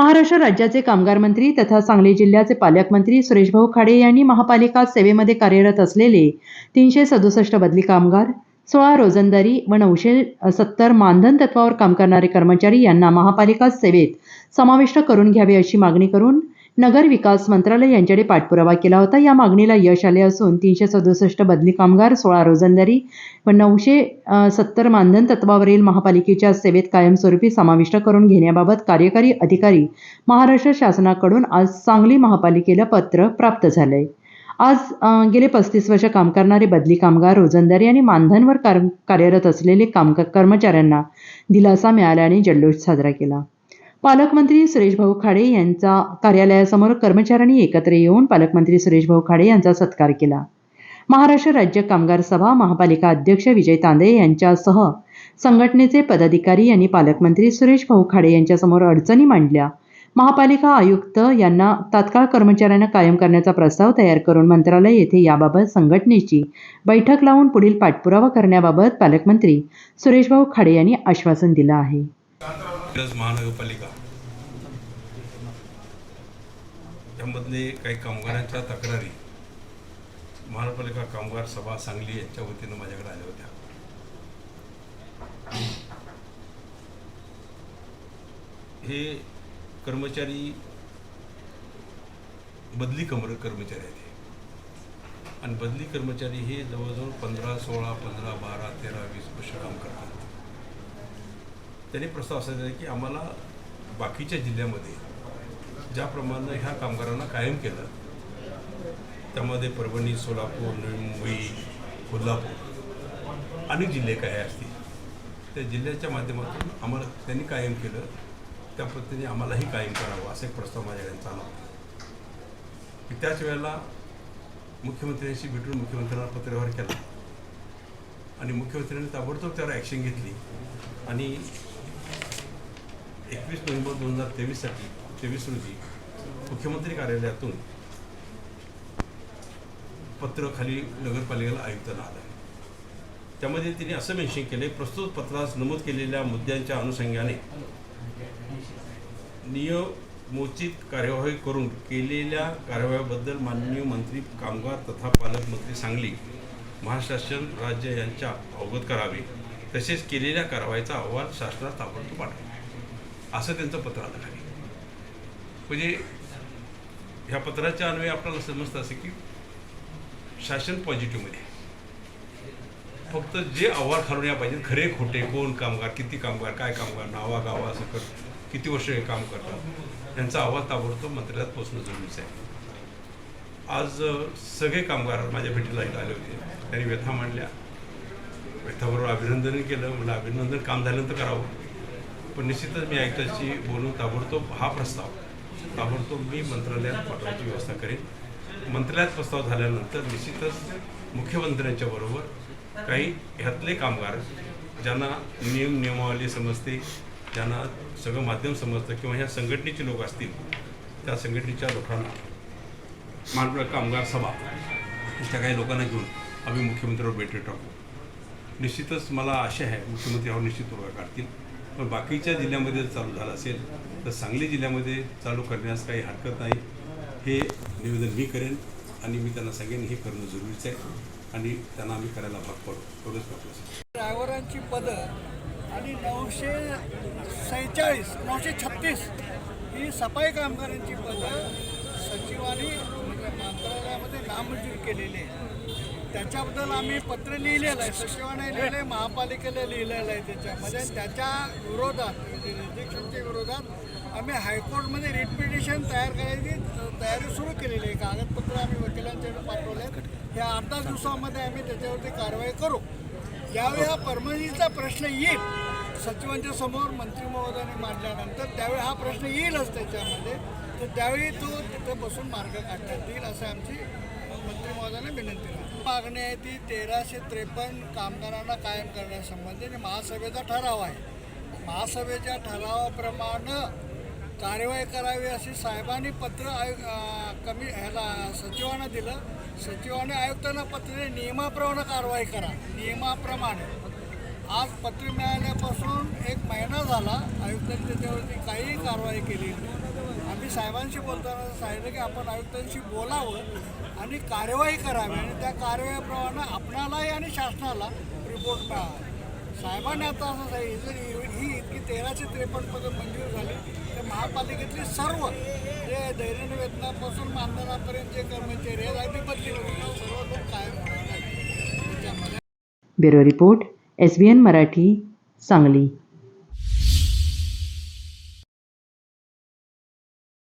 महाराष्ट्र राज्याचे कामगार मंत्री तथा सांगली जिल्ह्याचे पालकमंत्री सुरेशभाऊ खाडे यांनी महापालिका सेवेमध्ये कार्यरत असलेले तीनशे सदुसष्ट बदली कामगार सोळा रोजंदारी व नऊशे सत्तर मानधन तत्वावर काम करणारे कर्मचारी यांना महापालिका सेवेत समाविष्ट करून घ्यावे अशी मागणी करून नगर विकास मंत्रालय यांच्याकडे पाठपुरावा केला होता. या मागणीला यश आले असून तीनशे सदुसष्ट बदली कामगार सोळा रोजंदारी व नऊशे सत्तर मानधन तत्वावरील महापालिकेच्या सेवेत कायमस्वरूपी समाविष्ट करून घेण्याबाबत कार्यकारी अधिकारी महाराष्ट्र शासनाकडून आज सांगली महापालिकेला पत्र प्राप्त झालंय. आज गेले पस्तीस वर्ष काम करणारे बदली कामगार रोजंदारी आणि मानधनवर कार्यरत असलेले काम कर्मचाऱ्यांना दिलासा मिळाल्याने जल्लोष साजरा केला. पालकमंत्री सुरेशभाऊ खाडे यांचा कार्यालयासमोर कर्मचाऱ्यांनी एकत्र येऊन पालकमंत्री सुरेशभाऊ खाडे यांचा सत्कार केला. महाराष्ट्र राज्य कामगार सभा महापालिका अध्यक्ष विजय तांदे यांच्यासह संघटनेचे पदाधिकारी यांनी पालकमंत्री सुरेशभाऊ खाडे यांच्यासमोर अडचणी मांडल्या. महापालिका आयुक्त यांना तात्काळ कर्मचाऱ्यांना कायम करण्याचा प्रस्ताव तयार करून मंत्रालय येथे याबाबत संघटनेची बैठक लावून पुढील पाठपुरावा करण्याबाबत पालकमंत्री सुरेशभाऊ खाडे यांनी आश्वासन दिलं आहे. मिरज महानगरपालिका. यामधले काही कामगारांच्या तक्रारी. महानगरपालिका कामगार सभा सांगली यांच्या वतीनं माझ्याकडे आल्या होत्या. हे कर्मचारी बदली कमर कर्मचारी आहेत आणि बदली कर्मचारी हे जवळजवळ पंधरा सोळा पंधरा बारा तेरा वीस वर्ष काम करतात. त्यांनी प्रस्ताव असा दिला की आम्हाला बाकीच्या जिल्ह्यामध्ये ज्याप्रमाणे ह्या कामगारांना कायम केलं त्यामध्ये परभणी सोलापूर नवी मुंबई कोल्हापूर अनेक जिल्हे काय असतील. त्या जिल्ह्याच्या माध्यमातून आम्हाला त्यांनी कायम केलं त्या पद्धतीने आम्हालाही कायम करावं असा एक प्रस्ताव माझ्याकडे चालला होता. त्याच वेळेला मुख्यमंत्र्यांशी भेटून मुख्यमंत्र्यांना पत्रव्यवहार केला आणि मुख्यमंत्र्यांनी ताबडतोब त्यावर ॲक्शन घेतली आणि एकवीस नोव्हेंबर दोन हजार तेवीससाठी तेवीस रोजी मुख्यमंत्री कार्यालयातून पत्र खाली नगरपालिकेला आयुक्तांना आलं. त्यामध्ये तिने असं मेन्शन केले प्रस्तुत पत्रास नमूद केलेल्या मुद्द्यांच्या अनुषंगाने नियमोचित कार्यवाही करून केलेल्या कार्यवाहीबद्दल माननीय मंत्री कामगार तथा पालकमंत्री सांगली महाराष्ट्र शासन राज्य यांच्या अवगत करावे. तसेच केलेल्या कारवाईचा अहवाल शासनास ताबडतोब पाठवा. असं त्यांचं पत्र आलं खाली. म्हणजे ह्या पत्राच्या अन्वये आपल्याला समजतं असं की शासन पॉझिटिव्हमध्ये फक्त जे अहवाल खालून या पाहिजेत खरे खोटे कोण कामगार किती कामगार काय कामगार नावा गावा असं कर किती वर्ष हे काम करतात यांचा अहवाल ताबडतोब मंत्र्यात पोहोचणं जरुरीचं आहे. आज सगळे कामगार माझ्या भेटीला इथं आले होते. त्यांनी व्यथा मांडल्या. व्यथाबरोबर अभिनंदन केलं. मला अभिनंदन काम झाल्यानंतर करावं. पण निश्चितच मी आयुक्तांशी बोलून ताबडतोब हा प्रस्ताव ताबडतोब मी मंत्रालयात पाठवायची व्यवस्था करेन. मंत्रालयात प्रस्ताव झाल्यानंतर निश्चितच मुख्यमंत्र्यांच्या बरोबर काही ह्यातले कामगार ज्यांना नियम नियमावली समजते ज्यांना सगळं माध्यम समजतं किंवा ह्या संघटनेचे लोक असतील त्या संघटनेच्या लोकांना महाराष्ट्र कामगार सभा त्या काही लोकांना घेऊन आम्ही मुख्यमंत्र्यावर भेटी टाकू. निश्चितच मला आशा आहे मुख्यमंत्री यावर निश्चित तोडगा काढतील. पण बाकीच्या जिल्ह्यामध्ये जर चालू झालं असेल तर सांगली जिल्ह्यामध्ये चालू करण्यास काही हरकत नाही. हे निवेदन मी करेन आणि मी त्यांना सांगेन हे करणं जरुरीचं आहे आणि त्यांना आम्ही करायला भाग पडू. एवढंच वाटलं ड्रायव्हरांची पदं आणि नऊशे सेहेचाळीस नऊशे छत्तीस ही सफाई कामगारांची पदं सचिवांनी मंत्रालयामध्ये नामंजूर केलेली आहे त्याच्याबद्दल आम्ही पत्र लिहिलेलं आहे. सचिवाने लिहिलं आहे महापालिकेला लिहिलेलं आहे त्याच्यामध्ये. त्याच्या विरोधात म्हणजे रिजेक्शनच्या विरोधात आम्ही हायकोर्टमध्ये रिट पिटिशन तयार करायची तयारी सुरू केलेली आहे. कागदपत्र आम्ही वकिलांच्याकडे पाठवले आहेत. या आठ दहा दिवसामध्ये आम्ही त्याच्यावरती कारवाई करू. ज्यावेळी हा परमनंटचा प्रश्न येईल सचिवांच्या समोर मंत्री महोदयाने मांडल्यानंतर त्यावेळी हा प्रश्न येईलच त्याच्यामध्ये. तर त्यावेळी तो तिथं बसून मार्ग काढण्यात येईल असं आमची मंत्री महोदयाने विनंती आहे. मागणी आहे ती तेराशे त्रेपन्न कामगारांना कायम करण्यासंबंधी महासभेचा ठराव आहे. महासभेच्या ठरावाप्रमाणे कार्यवाही करावी अशी साहेबांनी पत्र आयु कमी ह्याला सचिवांना दिलं. सचिवाने आयुक्तांना पत्र दिलं, नियमाप्रमाणे कारवाई करा. नियमाप्रमाणे. आज पत्र मिळाल्यापासून एक महिना झाला. आयुक्तांनी त्याच्यावरती काहीही कारवाई केली नाही साहेबांशी बोलताना सांगितलं की आपण आयुक्तांशी बोलावं आणि कार्यवाही करावी. आणि त्या कार्यवाहीप्रमाणे आपणालाही आणि शासनाला रिपोर्ट मिळावा. साहेबांनी आता असं सांगितलं जर ही इतकी तेराशे त्रेपन्न पदं मंजूर झाली तर महापालिकेतली सर्व जे दैनंदिन वेतनापासून मानधनापर्यंत जे कर्मचारी आहेत अगदी बदली सर्व लोक कायम त्याच्यामध्ये bureau report S B N Marathi Sangli.